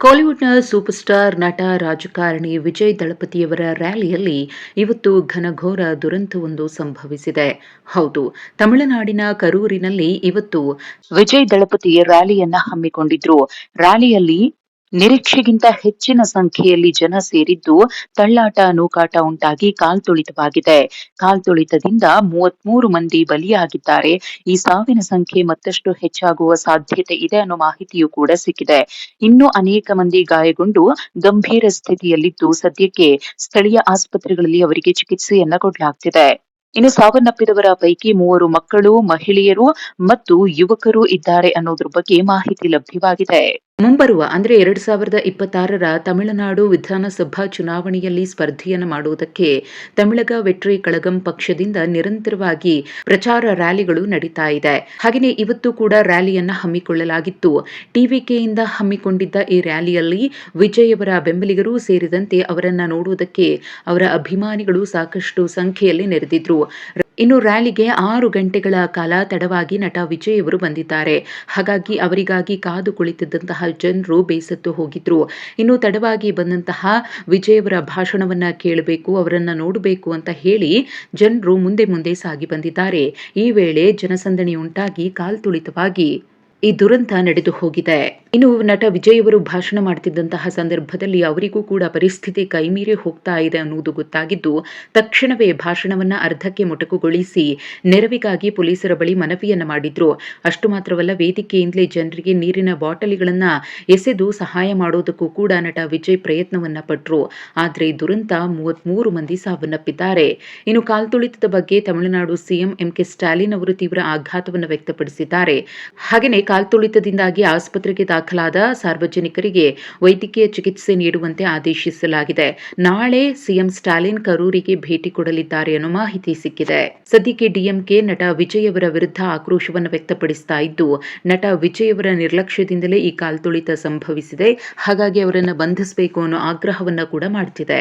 ಕಾಲಿವುಡ್ನ super star ನಟ, ರಾಜಕಾರಣಿ ವಿಜಯ್ ದಳಪತಿಯವರ ರ್ಯಾಲಿಯಲ್ಲಿ ಇವತ್ತು ಘನಘೋರ ದುರಂತವೊಂದು ಸಂಭವಿಸಿದೆ. ಹೌದು, ತಮಿಳುನಾಡಿನ ಕರೂರಿನಲ್ಲಿ ಇವತ್ತು ವಿಜಯ್ ದಳಪತಿ ರ್ಯಾಲಿಯನ್ನ ಹಮ್ಮಿಕೊಂಡಿದ್ರು. ರ್ಯಾಲಿಯಲ್ಲಿ ನಿರೀಕ್ಷೆಗಿಂತ ಹೆಚ್ಚಿನ ಸಂಖ್ಯೆಯಲ್ಲಿ ಜನ ಸೇರಿದ್ದು ತಳ್ಳಾಟ ನೂಕಾಟ ಉಂಟಾಗಿ ಕಾಲ್ತುಳಿತವಾಗಿದೆ ಕಾಲ್ತುಳಿತದಿಂದ ಮೂವತ್ಮೂರು ಮಂದಿ ಬಲಿಯಾಗಿದ್ದಾರೆ. ಈ ಸಾವಿನ ಸಂಖ್ಯೆ ಮತ್ತಷ್ಟು ಹೆಚ್ಚಾಗುವ ಸಾಧ್ಯತೆ ಇದೆ ಅನ್ನೋ ಮಾಹಿತಿಯೂ ಕೂಡ ಸಿಕ್ಕಿದೆ. ಇನ್ನೂ ಅನೇಕ ಮಂದಿ ಗಾಯಗೊಂಡು ಗಂಭೀರ ಸ್ಥಿತಿಯಲ್ಲಿದ್ದು ಸದ್ಯಕ್ಕೆ ಸ್ಥಳೀಯ ಆಸ್ಪತ್ರೆಗಳಲ್ಲಿ ಅವರಿಗೆ ಚಿಕಿತ್ಸೆಯನ್ನ ಕೊಡಲಾಗ್ತಿದೆ. ಇನ್ನು ಸಾವನ್ನಪ್ಪಿದವರ ಪೈಕಿ ಮೂವರು ಮಕ್ಕಳು, ಮಹಿಳೆಯರು ಮತ್ತು ಯುವಕರು ಇದ್ದಾರೆ ಅನ್ನೋದ್ರ ಬಗ್ಗೆ ಮಾಹಿತಿ ಲಭ್ಯವಾಗಿದೆ. ಮುಂಬರುವ, ಅಂದ್ರೆ ಎರಡು ಸಾವಿರದ ಇಪ್ಪತ್ತಾರರ ತಮಿಳುನಾಡು ವಿಧಾನಸಭಾ ಚುನಾವಣೆಯಲ್ಲಿ ಸ್ಪರ್ಧೆಯನ್ನು ಮಾಡುವುದಕ್ಕೆ ತಮಿಳಗ ವೆಟ್ರಿ ಕಳಗಂ ಪಕ್ಷದಿಂದ ನಿರಂತರವಾಗಿ ಪ್ರಚಾರ ರ್ಯಾಲಿಗಳು ನಡೀತಾ ಇದೆ. ಹಾಗೆಯೇ ಇವತ್ತು ಕೂಡ ರ್ಯಾಲಿಯನ್ನ ಹಮ್ಮಿಕೊಳ್ಳಲಾಗಿತ್ತು. ಟಿವಿಕೆಯಿಂದ ಹಮ್ಮಿಕೊಂಡಿದ್ದ ಈ ರ್ಯಾಲಿಯಲ್ಲಿ ವಿಜಯ್ ಅವರ ಬೆಂಬಲಿಗರು ಸೇರಿದಂತೆ ಅವರನ್ನ ನೋಡುವುದಕ್ಕೆ ಅವರ ಅಭಿಮಾನಿಗಳು ಸಾಕಷ್ಟು ಸಂಖ್ಯೆಯಲ್ಲಿ ನೆರೆದಿದ್ರು. ಇನ್ನು ರ್ಯಾಲಿಗೆ ಆರು ಗಂಟೆಗಳ ಕಾಲ ತಡವಾಗಿ ನಟ ವಿಜಯ್ ಅವರು ಬಂದಿದ್ದಾರೆ. ಹಾಗಾಗಿ ಅವರಿಗಾಗಿ ಕಾದು ಕುಳಿತಿದ್ದಂತಹ ಜನರು ಬೇಸತ್ತು ಹೋಗಿದ್ರು. ಇನ್ನು ತಡವಾಗಿ ಬಂದಂತಹ ವಿಜಯ್ ಅವರ ಭಾಷಣವನ್ನ ಕೇಳಬೇಕು, ಅವರನ್ನ ನೋಡಬೇಕು ಅಂತ ಹೇಳಿ ಜನರು ಮುಂದೆ ಮುಂದೆ ಸಾಗಿ ಬಂದಿದ್ದಾರೆ. ಈ ವೇಳೆ ಜನಸಂದಣಿ ಉಂಟಾಗಿ ಕಾಲ್ತುಳಿತವಾಗಿ ಈ ದುರಂತ ನಡೆದು ಹೋಗಿದೆ. ಇನ್ನು ನಟ ವಿಜಯ್ ಅವರು ಭಾಷಣ ಮಾಡ್ತಿದ್ದಂತಹ ಸಂದರ್ಭದಲ್ಲಿ ಅವರಿಗೂ ಕೂಡ ಪರಿಸ್ಥಿತಿ ಕೈಮೀರಿ ಹೋಗ್ತಾ ಇದೆ ಅನ್ನುವುದು ಗೊತ್ತಾಗಿದ್ದು, ತಕ್ಷಣವೇ ಭಾಷಣವನ್ನ ಅರ್ಧಕ್ಕೆ ಮೊಟಕುಗೊಳಿಸಿ ನೆರವಿಗಾಗಿ ಪೊಲೀಸರ ಬಳಿ ಮನವಿಯನ್ನ ಮಾಡಿದ್ರು. ಅಷ್ಟು ಮಾತ್ರವಲ್ಲ, ವೇದಿಕೆಯಿಂದಲೇ ಜನರಿಗೆ ನೀರಿನ ಬಾಟಲಿಗಳನ್ನ ಎಸೆದು ಸಹಾಯ ಮಾಡೋದಕ್ಕೂ ಕೂಡ ನಟ ವಿಜಯ್ ಪ್ರಯತ್ನವನ್ನ ಪಟ್ರು. ಆದರೆ ದುರಂತ ಮೂವತ್ಮೂರು ಮಂದಿ ಸಾವನ್ನಪ್ಪಿದ್ದಾರೆ. ಇನ್ನು ಕಾಲ್ತುಳಿತದ ಬಗ್ಗೆ Tamil Nadu CM M K Stalin ಅವರು ತೀವ್ರ ಆಘಾತವನ್ನು ವ್ಯಕ್ತಪಡಿಸಿದ್ದಾರೆ. ಹಾಗೆಯೇ ಕಾಲ್ತುಳಿತದಿಂದಾಗಿ ಆಸ್ಪತ್ರೆಗೆ ದಾಖಲಾದ ಸಾರ್ವಜನಿಕರಿಗೆ ವೈದ್ಯಕೀಯ ಚಿಕಿತ್ಸೆ ನೀಡುವಂತೆ ಆದೇಶಿಸಲಾಗಿದೆ. ನಾಳೆ ಸಿಎಂ ಸ್ಟಾಲಿನ್ ಕರೂರಿಗೆ ಭೇಟಿ ಕೊಡಲಿದ್ದಾರೆ ಅನ್ನೋ ಮಾಹಿತಿ ಸಿಕ್ಕಿದೆ. ಸದ್ಯಕ್ಕೆ ಡಿಎಂಕೆ ನಟ ವಿಜಯ್ ಅವರ ವಿರುದ್ಧ ಆಕ್ರೋಶವನ್ನು ವ್ಯಕ್ತಪಡಿಸ್ತಾ ಇದ್ದು, ನಟ ವಿಜಯ್ ಅವರ ನಿರ್ಲಕ್ಷ್ಯದಿಂದಲೇ ಈ ಕಾಲ್ತುಳಿತ ಸಂಭವಿಸಿದೆ. ಹಾಗಾಗಿ ಅವರನ್ನು ಬಂಧಿಸಬೇಕು ಅನ್ನೋ ಆಗ್ರಹವನ್ನ ಕೂಡ ಮಾಡ್ತಿದೆ.